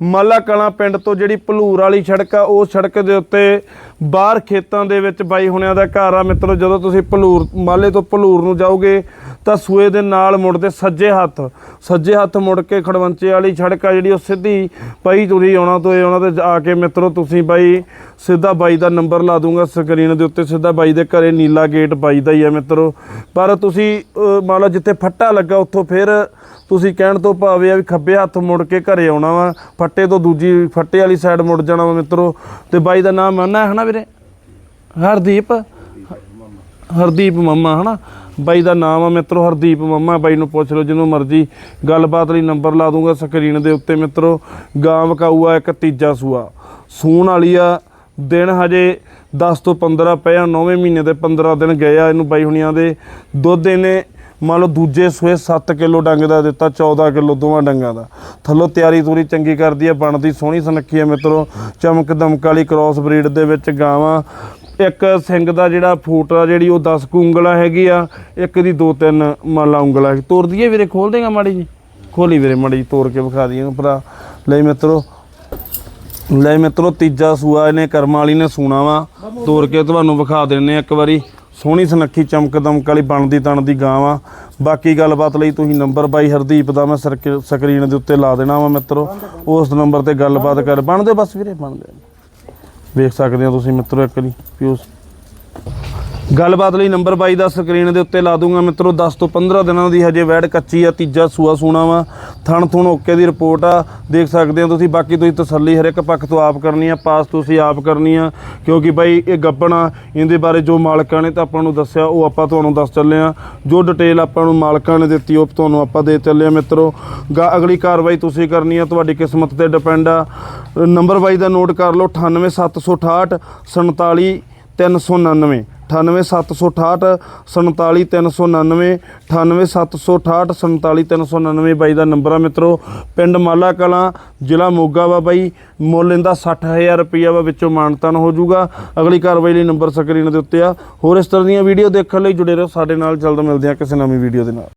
ਮਾਲਾ ਕਲਾਂ ਪਿੰਡ ਤੋਂ ਜਿਹੜੀ ਭਲੂਰ ਵਾਲੀ ਸੜਕ ਆ ਉਹ ਸੜਕ ਦੇ ਉੱਤੇ ਬਾਹਰ ਖੇਤਾਂ ਦੇ ਵਿੱਚ ਬਾਈ ਹੁਣਿਆਂ ਦਾ ਘਰ ਆ। ਮਿੱਤਰੋ ਜਦੋਂ ਤੁਸੀਂ ਭਲੂਰ ਮਾਲੇ ਤੋਂ ਭਲੂਰ ਨੂੰ ਜਾਓਗੇ ਤਾਂ ਸੂਏ ਦੇ ਨਾਲ ਮੁੜਦੇ ਸੱਜੇ ਹੱਥ। ਸੱਜੇ ਹੱਥ ਮੁੜ ਕੇ ਖੜਵੰਚੇ ਵਾਲੀ ਸੜਕ ਆ ਜਿਹੜੀ ਉਹ ਸਿੱਧੀ ਪਈ ਤੁਸੀਂ ਆਉਣਾ ਤੋਂ ਇਹ ਆਉਣਾ ਤੇ ਆ ਕੇ ਮਿੱਤਰੋ ਤੁਸੀਂ ਬਾਈ ਸਿੱਧਾ ਬਾਈ ਦਾ ਨੰਬਰ ਲਾ ਦੂੰਗਾ ਸਕਰੀਨ ਦੇ ਉੱਤੇ ਸਿੱਧਾ ਬਾਈ ਦੇ ਘਰੇ ਨੀਲਾ ਗੇਟ ਬਾਈ ਦਾ ਹੀ ਆ ਮਿੱਤਰੋ। ਪਰ ਤੁਸੀਂ ਅਹ, ਮੰਨ ਲਓ ਜਿੱਥੇ ਫੱਟਾ ਲੱਗਾ ਉੱਥੋਂ ਫਿਰ ਤੁਸੀਂ ਕਹਿਣ ਤੋਂ ਭਾਵੇਂ ਆ ਵੀ ਖੱਬੇ ਹੱਥ ਮੁੜ ਕੇ ਘਰੇ ਆਉਣਾ ਵਾ ਫੱਟੇ ਤੋਂ ਦੂਜੀ ਫੱਟੇ ਵਾਲੀ ਸਾਈਡ ਮੁੜ ਜਾਣਾ ਵਾ ਮਿੱਤਰੋ। ਤੇ ਬਾਈ ਦਾ ਨਾਮ ਮੰਨਾ ਹੈ ਨਾ ਵੀਰੇ? ਹਰਦੀਪ? ਹਰਦੀਪ ਮੰਮਾ, ਹਨਾ? ਬਾਈ ਦਾ ਨਾਮ ਆ ਮਿੱਤਰੋ, ਹਰਦੀਪ ਮੰਮਾ। ਬਾਈ ਨੂੰ ਪੁੱਛ ਲਓ, ਜਿਹਨੂੰ ਮਰਜ਼ੀ ਗੱਲਬਾਤ ਲਈ ਨੰਬਰ ਲਾ ਦੂੰਗਾ ਸਕਰੀਨ ਦੇ ਉੱਤੇ ਮਿੱਤਰੋ। ਗਾਂ ਵਕਾਊ ਆ ਇੱਕ ਤੀਜਾ ਸੂਆ। ਸੂਣ ਵਾਲੀ ਆ, ਦਿਨ ਹਜੇ 10 ਤੋਂ 15 ਪਿਆ ਆ 9ਵੇਂ ਮਹੀਨੇ ਦੇ 15 ਦਿਨ ਗਏ ਆ ਇਹਨੂੰ ਬਾਈ ਹੁਣੀਆਂ ਦੇ। ਦੁੱਧ ਇਹਨੇ ਮੰਨ ਲਓ ਦੂਜੇ ਸੂਏ 7 ਕਿਲੋ ਡੰਗ ਦਾ ਦਿੱਤਾ 14 ਕਿਲੋ ਦੋਵਾਂ ਡੰਗਾਂ ਦਾ। ਥੱਲੋਂ ਤਿਆਰੀ ਤੂਰੀ ਚੰਗੀ ਕਰਦੀ ਆ, ਬਣਦੀ ਸੋਹਣੀ ਸੁਨੱਖੀ ਹੈ ਮਿੱਤਰੋ। ਚਮਕ ਦਮਕ ਵਾਲੀ ਕ੍ਰਾਸ ਬਰੀਡ ਦੇ ਵਿੱਚ ਗਾਵਾਂ। ਇੱਕ ਸਿੰਗ ਦਾ ਜਿਹੜਾ ਫੂਟ ਆ, ਜਿਹੜੀ ਉਹ 10 ਕੁ ਉਂਗਲਾਂ ਹੈਗੀ ਆ, ਇੱਕ ਦੀ ਦੋ ਤਿੰਨ ਮੰਨ ਲਾ ਉਂਗਲਾਂ ਤੋੜ ਦਈਏ ਵੀਰੇ ਖੋਲ ਦੇਗਾ ਮਾੜੀ ਜੀ ਖੋਲੀ ਵੀਰੇ, ਮਾੜੀ ਜੀ ਤੋੜ ਕੇ ਵਿਖਾ ਦਈਏ ਭਰਾ। ਲੈ ਮਿੱਤਰੋ ਲੈ ਮਿੱਤਰੋ, ਤੀਜਾ ਸੂਆ ਇਹਨੇ ਕਰਮਾਂ ਵਾਲੀ ਨੇ ਸੂਣਾ ਵਾ। ਤੋੜ ਕੇ ਤੁਹਾਨੂੰ ਵਿਖਾ ਦਿੰਨੇ ਆ ਇੱਕ ਵਾਰੀ। ਸੋਹਣੀ ਸੁਨੱਖੀ ਚਮਕ ਦਮਕ ਵਾਲੀ ਬਣਦੀ ਤਣਦੀ ਗਾਂ ਵਾ ਬਾਕੀ ਗੱਲਬਾਤ ਲਈ ਤੁਸੀਂ ਨੰਬਰ ਬਾਈ ਹਰਦੀਪ ਦਾ ਮੈਂ ਸਰਕ- ਸਕਰੀਨ ਦੇ ਉੱਤੇ ਲਾ ਦੇਣਾ ਵਾ ਮਿੱਤਰੋ। ਉਸ ਨੰਬਰ ਤੇ ਗੱਲਬਾਤ ਕਰ। ਬਣਦੇ ਬਸ ਵੀਰੇ? ਬਣਦੇ ਵੇਖ ਸਕਦੇ ਹੋ ਤੁਸੀਂ ਮਿੱਤਰੋ ਇੱਕ ਵਾਰੀ ਪਿਓਸ ਗੱਲਬਾਤ ਲਈ ਨੰਬਰ 22 ਦਾ ਸਕਰੀਨ ਦੇ ਉੱਤੇ ਲਾ ਦੂੰਗਾ ਮਿੱਤਰੋ 10 ਤੋਂ 15 ਦਿਨਾਂ ਦੀ ਹਜੇ ਵੈੜ ਕੱਚੀ ਆ, ਤੀਜਾ ਸੂਆ ਸੂਣਾ ਵਾ। ਥਣ ਥੁਣ ਓਕੇ ਦੀ ਰਿਪੋਰਟ ਆ, ਦੇਖ ਸਕਦੇ ਹੋ ਤੁਸੀਂ। ਬਾਕੀ ਤੁਸੀਂ ਤਸੱਲੀ ਹਰ ਇੱਕ ਪੱਖ ਤੋਂ ਆਪ ਕਰਨੀ ਆ, ਪਾਸ ਤੁਸੀਂ ਆਪ ਕਰਨੀ ਆ, ਕਿਉਂਕਿ ਬਾਈ ਇਹ ਗੱਬਣ ਆ, ਇਹਦੇ ਬਾਰੇ ਜੋ ਮਾਲਕਾਂ ਨੇ ਤਾਂ ਆਪਾਂ ਨੂੰ ਦੱਸਿਆ, ਉਹ ਆਪਾਂ ਤੁਹਾਨੂੰ ਦੱਸ ਚੱਲੇ ਆ। ਜੋ ਡਿਟੇਲ ਆਪਾਂ ਨੂੰ ਮਾਲਕਾਂ ਨੇ ਦਿੱਤੀ, ਉਹ ਤੁਹਾਨੂੰ ਆਪਾਂ ਦੇ ਚੱਲੇ ਆ ਮਿੱਤਰੋ। ਗਾ, ਅਗਲੀ ਕਾਰਵਾਈ ਤੁਸੀਂ ਕਰਨੀ ਆ, ਤੁਹਾਡੀ ਕਿਸਮਤ ਤੇ ਡਿਪੈਂਡ ਆ। ਨੰਬਰ 22 ਦਾ ਨੋਟ ਕਰ ਲਓ 98768 47 399 98768 47399 98768 47399 ਬਾਈ ਦਾ ਨੰਬਰ ਆ ਮਿੱਤਰੋ ਪਿੰਡ ਮਾਲਾ ਕਲਾਂ ਜ਼ਿਲ੍ਹਾ ਮੋਗਾ ਵਾ ਬਾਈ ਮੁੱਲ ਇਹਦਾ 60000 ਰੁਪਈਆ ਵਾ ਵਿੱਚੋਂ ਮਾਨਤਾਨ ਹੋ ਜਾਊਗਾ ਅਗਲੀ ਕਾਰਵਾਈ ਲਈ ਨੰਬਰ ਸਕਰੀਨ ਦੇ ਉੱਤੇ ਆ ਹੋਰ ਇਸ ਤਰ੍ਹਾਂ ਦੀਆਂ ਵੀਡੀਓ ਦੇਖਣ ਲਈ ਜੁੜੇ ਰਹੋ ਸਾਡੇ ਨਾਲ ਜਲਦ ਮਿਲਦੇ ਆ ਕਿਸੇ ਨਵੀਂ ਵੀਡੀਓ ਦੇ ਨਾਲ